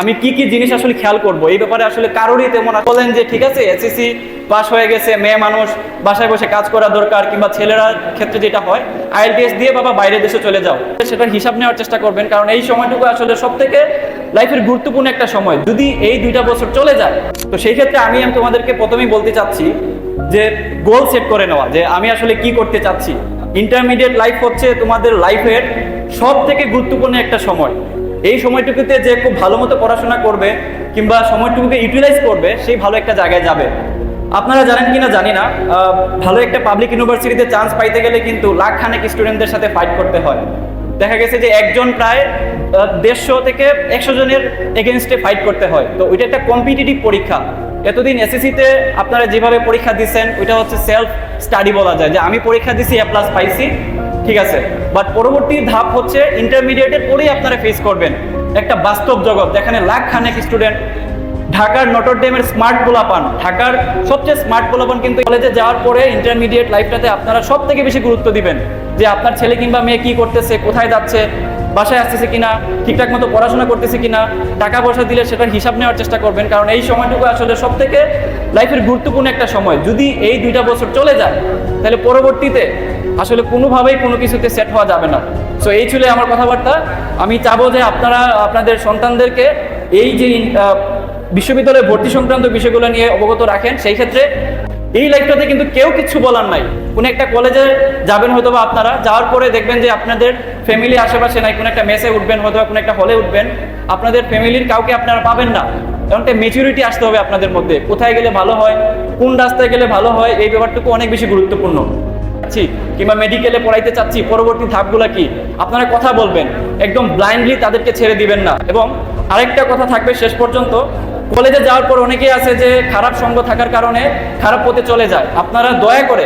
আমি কি কি জিনিস আসলে খেয়াল করব? এই ব্যাপারে আসলে কারোরই তেমন বলেন যে, ঠিক আছে এসএসসি পাস হয়ে গেছে, মেয়ে মানুষ, বাসায় বসে কাজ করা দরকার কিংবা ছেলেরা ক্ষেত্রে যেটা হয় আইএলটিএস দিয়ে বাবা বাইরে দেশে চলে যাও। সেটার হিসাব নেওয়ার চেষ্টা করবেন, কারণ এই সময়টুকু আসলে সব থেকে লাইফের গুরুত্বপূর্ণ একটা সময়। যদি এই দুইটা বছর চলে যায়, তো সেই ক্ষেত্রে আমি আমি তোমাদেরকে প্রথমেই বলতে চাচ্ছি যে গোল সেট করে নেওয়া, যে আমি আসলে কি করতে চাচ্ছি। ইন্টারমিডিয়েট লাইফ হচ্ছে তোমাদের লাইফের সব থেকে গুরুত্বপূর্ণ একটা সময়। এই সময়টুকুতে যে খুব ভালো মতো পড়াশোনা করবে কিংবা সময়টুকুকে ইউটিলাইজ করবে, সেই ভালো একটা জায়গায় যাবে। আপনারা জানেন কিনা জানি না ভালো একটা পাবলিক ইউনিভার্সিটিতে চান্স পাইতে গেলে কিন্তু লাখ খানেক স্টুডেন্টদের সাথে ফাইট করতে হয়। দেখা গেছে যে একজন প্রায় দেড়শো থেকে একশো জনের এগেনস্টে ফাইট করতে হয়। তো ওইটা একটা কম্পিটিটিভ পরীক্ষা। এতদিন এসএসসিতে আপনারা যেভাবে পরীক্ষা দিচ্ছেন, ওইটা হচ্ছে সেলফ স্টাডি বলা যায়। যে আমি পরীক্ষা দিছি এ প্লাস পাইছি, ঠিক আছে। বাট পরবর্তী ধাপ হচ্ছে ইন্টারমিডিয়েটের পরেই আপনারা ফেস করবেন। একটা বাস্তব জগৎ। যেখানে লাখ খানেক স্টুডেন্ট ঢাকার নটর ডেমের স্মার্ট গোলাপান ঢাকার সবচেয়ে স্মার্ট গোলাপান কিন্তু কলেজে যাওয়ার পরে ইন্টারমিডিয়েট লাইফটাতে আপনারা সব থেকে বেশি গুরুত্ব দিবেন। যে আপনার ছেলে কিংবা মেয়ে কি করতেছে, কোথায় যাচ্ছে বাসায় আসতেছে কিনা, ঠিকঠাক মতো পড়াশোনা করতেছে কিনা, টাকা পয়সা দিলে সেটার হিসাব নেওয়ার চেষ্টা করবেন, কারণ এই সময়টুকু আসলে সব থেকে লাইফের গুরুত্বপূর্ণ একটা সময়। যদি এই দুইটা বছর চলে যায়, তাহলে পরবর্তীতে আসলে কোনোভাবেই কোনো কিছুতে সেট হওয়া যাবে না। সো এই ছিল আমার কথাবার্তা। আমি চাবো যে আপনারা, আপনাদের সন্তানদেরকে এই যে বিশ্ববিদ্যালয়ে ভর্তি সংক্রান্ত বিষয়গুলো নিয়ে অবগত রাখেন, সেই ক্ষেত্রে এই লাইফটাতে কিন্তু কেউ কিছু বলার নাই। কোনো একটা কলেজে যাবেন হয়তো আপনারা, যাওয়ার পরে দেখবেন যে আপনাদের ফ্যামিলি আশেপাশে নাই, কোনো একটা মেসে উঠবেন হয়তো কোনো একটা হলে উঠবেন, আপনাদের ফ্যামিলির কাউকে আপনারা পাবেন না। কারণ একটা মেচুরিটি আসতে হবে আপনাদের মধ্যে, কোথায় গেলে ভালো হয়, কোন রাস্তায় গেলে ভালো হয়, এই ব্যাপারটুকু অনেক বেশি গুরুত্বপূর্ণ। চাচ্ছি কিংবা মেডিকেলে পড়াইতে চাচ্ছি, পরবর্তী ধাপগুলো কি? আপনারা কথা বলবেন, একদম ব্লাইন্ডলি তাদেরকে ছেড়ে দিবেন না। এবং আরেকটা কথা থাকবে শেষ পর্যন্ত, কলেজে যাওয়ার পর অনেকেই আছে যে খারাপ সঙ্গ থাকার কারণে খারাপ পথে চলে যায়। আপনারা দয়া করে